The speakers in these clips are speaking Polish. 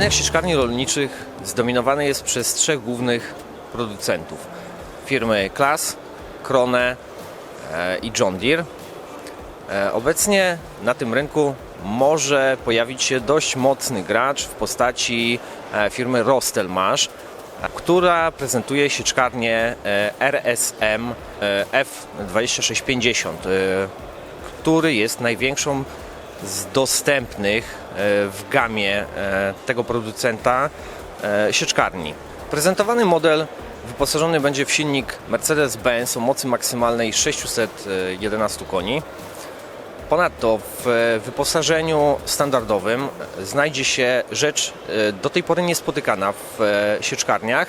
Rynek sieczkarni rolniczych zdominowany jest przez trzech głównych producentów. Firmy Klas, Krone e, i John Deere. E, Obecnie na tym rynku może pojawić się dość mocny gracz w postaci e, firmy Rostelmash, e, która prezentuje sieczkarnię RSM e, F2650, e, który jest największą z dostępnych e, w gamie e, tego producenta e, sieczkarni. Prezentowany model wyposażony będzie w silnik Mercedes-Benz o mocy maksymalnej 611 koni. Ponadto w wyposażeniu standardowym znajdzie się rzecz do tej pory niespotykana w sieczkarniach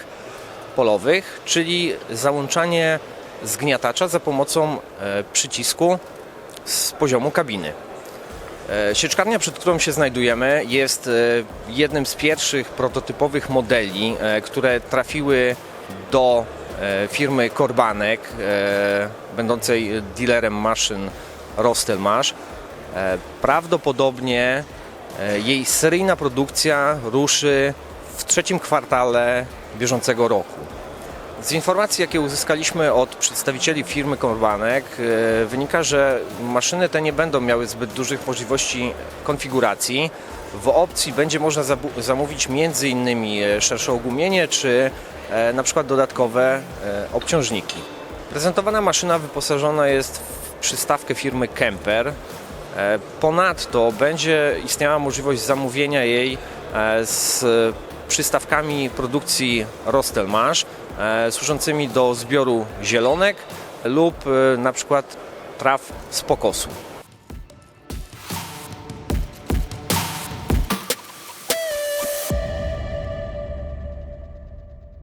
polowych, czyli załączanie zgniatacza za pomocą przycisku z poziomu kabiny. E, Sieczkarnia, przed którą się znajdujemy, jest e, jednym z pierwszych prototypowych modeli, e, które trafiły do firmy Korbanek, będącej dealerem maszyn Rostelmash. E, Prawdopodobnie jej seryjna produkcja ruszy w trzecim kwartale bieżącego roku. Z informacji, jakie uzyskaliśmy od przedstawicieli firmy Korbanek, e, wynika, że maszyny te nie będą miały zbyt dużych możliwości konfiguracji. W opcji będzie można zamówić m.in. szersze ogumienie czy e, na przykład dodatkowe e, obciążniki. Prezentowana maszyna wyposażona jest w przystawkę firmy Kemper. E, Ponadto będzie istniała możliwość zamówienia jej e, z przystawkami produkcji Rostelmash e, służącymi do zbioru zielonek lub e, na przykład traw z pokosu.